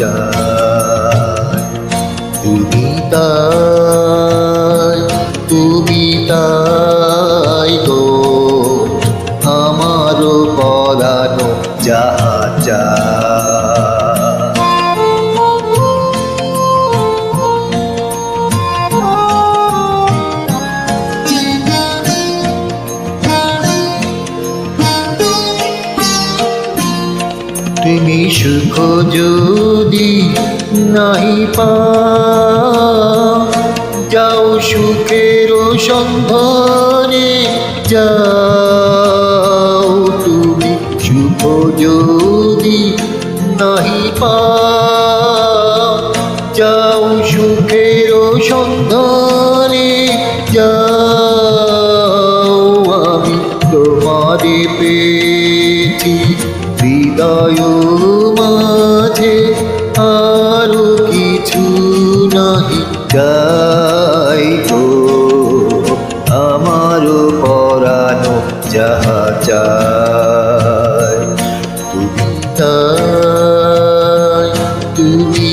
যাহা সুখ যদি নাই যাও সুখের সন্ধানে যাও তুমি। সুখ যদি নাই যাও সুখের সন্ধানে যাও আমি। তোমারে পেয়েছি হৃদয় মাঝে আরও কিছু নাহি চাই গো আমার পরানো যাহা চাই তুমি তাই তুমি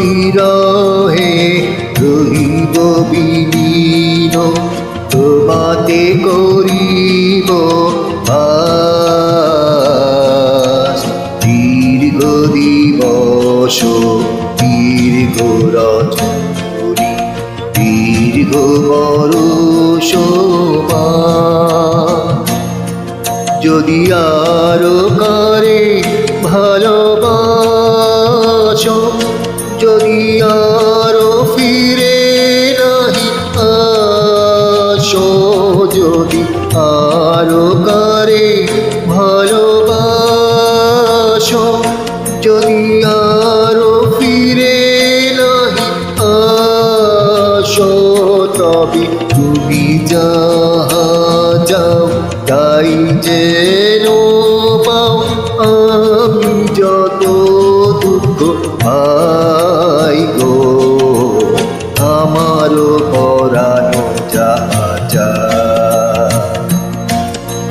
বিরহে রহিব বিলীন, তোমাতে করিব দীর্ঘ দিবস, দীর্ঘ রচনী দীর্ঘ বরষ যদি আরও করে ভালোবাসো যদি আরও ফিরে নাহি। আসো যদি আরও করে ভালোবাসো। যদি আরও ফিরে নাহি, আসো তবে তুমি যাহা যাও তাই যেন পাও। আমি যত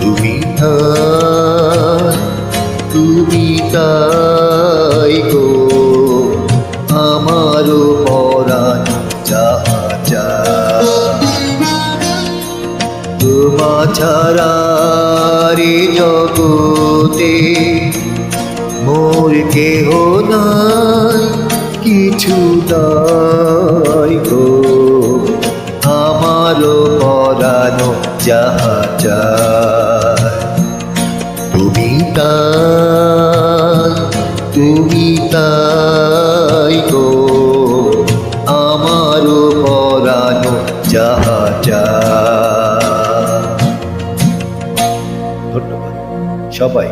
তুমি তাই তুমি তাই গো আমার পরানো যাহা যায় তোমা ছাড়া রে জগতে মোর কেহ নাই, কিছু নাই যাহা তুমি তাই তুমি তাই গো। আমার পরানো যাহা ধন্যবাদ। সবাই